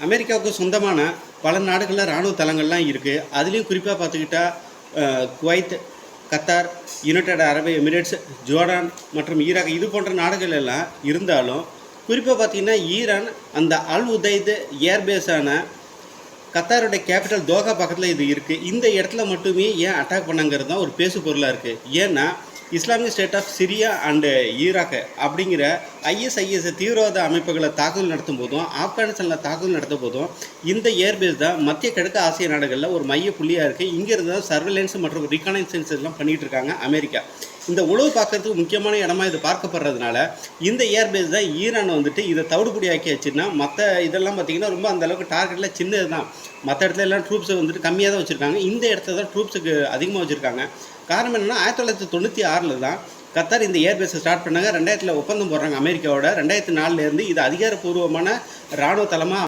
அமெரிக்காவுக்கு சொந்தமான பல நாடுகளில் இராணுவ தளங்கள்லாம் இருக்குது அதுலேயும் குறிப்பாக பார்த்துக்கிட்டா Kuwait Qatar United Arab Emirates Jordan மற்றும் ஈராக் இது போன்ற நாடுகள் எல்லாம் இருந்தாலும் குறிப்பாக பார்த்தீங்கன்னா ஈரான் அந்த அல் உதைத் ஏர்பேஸான கத்தாருடைய கேபிட்டல் தோகா பக்கத்தில் இது இருக்குது இந்த இடத்துல மட்டுமே ஏன் அட்டாக் பண்ணாங்கிறது தான் ஒரு பேசு பொருளாக இருக்குது ஏன்னா Islamic State of Syria and Iraq அப்படிங்கிற ஐஎஸ்ஐஎஸ் தீவிரவாத அமைப்புகளை தாக்குதல் நடத்தும் போதும் ஆப்கானிஸ்தானில் தாக்குதல் நடத்தும் போதும் இந்த ஏர்பேஸ் தான் மத்திய கிழக்கு ஆசிய நாடுகளில் ஒரு மைய புள்ளியாக இருக்குது இங்கிருந்து தான் சர்வேலன்ஸ் மற்றும் ரிகனைசன்ஸ் எல்லாம் பண்ணிகிட்டு இருக்காங்க அமெரிக்கா. இந்த உளவு பார்க்கறதுக்கு முக்கியமான இடமா இது பார்க்கப்படுறதுனால இந்த ஏர்பேஸ் தான் ஈரான் வந்துட்டு இதை தவிடுபடி ஆக்கியாச்சுன்னா மற்ற இதெல்லாம் பார்த்தீங்கன்னா ரொம்ப அந்த அளவுக்கு டார்கெட்டில் சின்னது தான். மற்ற இடத்துல எல்லாம் ட்ரூப்ஸை வந்துட்டு கம்மியாக தான் வச்சுருக்காங்க. இந்த இடத்துல தான் ட்ரூப்ஸுக்கு அதிகமாக வச்சுருக்காங்க. காரணம் என்னென்னா ஆயிரத்தி தொள்ளாயிரத்தி தொண்ணூற்றி ஆறில் தான் கத்தார் இந்த ஏர்பேஸை ஸ்டார்ட் பண்ணாங்க. ரெண்டாயிரத்தில் ஒப்பந்தம் போடுறாங்க அமெரிக்காவோட. ரெண்டாயிரத்தி நாலுலேருந்து இது அதிகாரப்பூர்வமான இராணுவ தளமாக